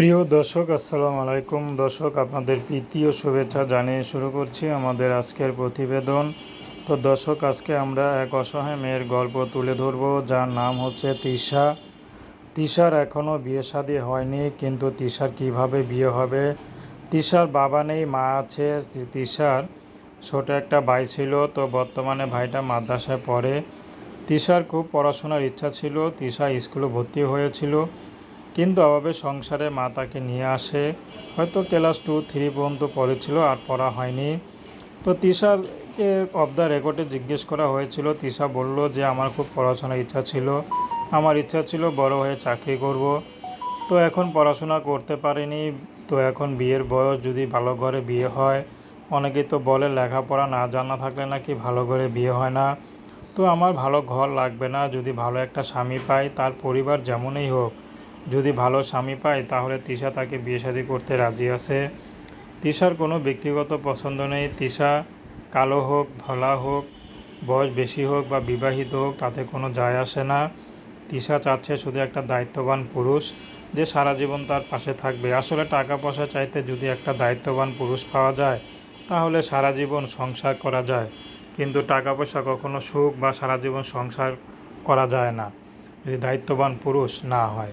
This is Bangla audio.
প্রিয় দর্শক, আসসালামু আলাইকুম। দর্শক, আপনাদের প্রীতি ও শুভেচ্ছা জানিয়ে শুরু করছি আমাদের আজকের প্রতিবেদন। তো দর্শক, আজকে আমরা এক অসহায় মেয়ের গল্প তুলে ধরব, যার নাম হচ্ছে তিশা। তিশার এখনও বিয়ে শাদী হয়নি, কিন্তু তিশার কীভাবে বিয়ে হবে? তিশার বাবা নেই, মা আছে। তিশার ছোট একটা ভাই ছিল, তো বর্তমানে ভাইটা মাদ্রাসায় পড়ে। তিশার খুব পড়াশোনার ইচ্ছা ছিল, তিশা স্কুলে ভর্তি হয়েছিল। কিন্তু অভাবে সংসারে মা তাকে নিয়ে আসে। হয়তো ক্লাস টু, থ্রি পর্যন্ত পড়েছিল আর পড়া হয়নি। তো তিশারকে অফ দ্য রেকর্ডে জিজ্ঞেস করা হয়েছিল। তিশা বলল যে, আমার খুব পড়াশোনার ইচ্ছা ছিল। আমার ইচ্ছা ছিল বড় হয়ে চাকরি করব। তো এখন পড়াশোনা করতে পারিনি। তো এখন বিয়ের বয়স যদি ভালো ঘরে বিয়ে হয়, অনেকেই তো বলে লেখাপড়া না জানা থাকলে নাকি ভালো করে বিয়ে হয় না। তো আমার ভালো ঘর লাগবে না। যদি ভালো একটা স্বামী পাই, তার পরিবার যেমনই হোক যদি ভালো স্বামী পায়, তাহলে তিশা তাকে বিয়ে শাদী করতে রাজি আছে। তিশার কোনো ব্যক্তিগত পছন্দ নেই। তিশা কালো হোক, ধলা হোক, বয়স বেশি হোক বা বিবাহিত হোক, তাতে কোনো যায় আসে না। তিশা চাচ্ছে শুধু একটা দায়িত্ববান পুরুষ যে সারা জীবন তার পাশে থাকবে। আসলে টাকা পয়সা চাইতে যদি একটা দায়িত্ববান পুরুষ পাওয়া যায়, তাহলে সারা জীবন সংসার করা যায়। কিন্তু টাকা পয়সা কখনো সুখ বা সারা জীবন সংসার করা যায় না। যদি দায়িত্ববান পুরুষ না হয়।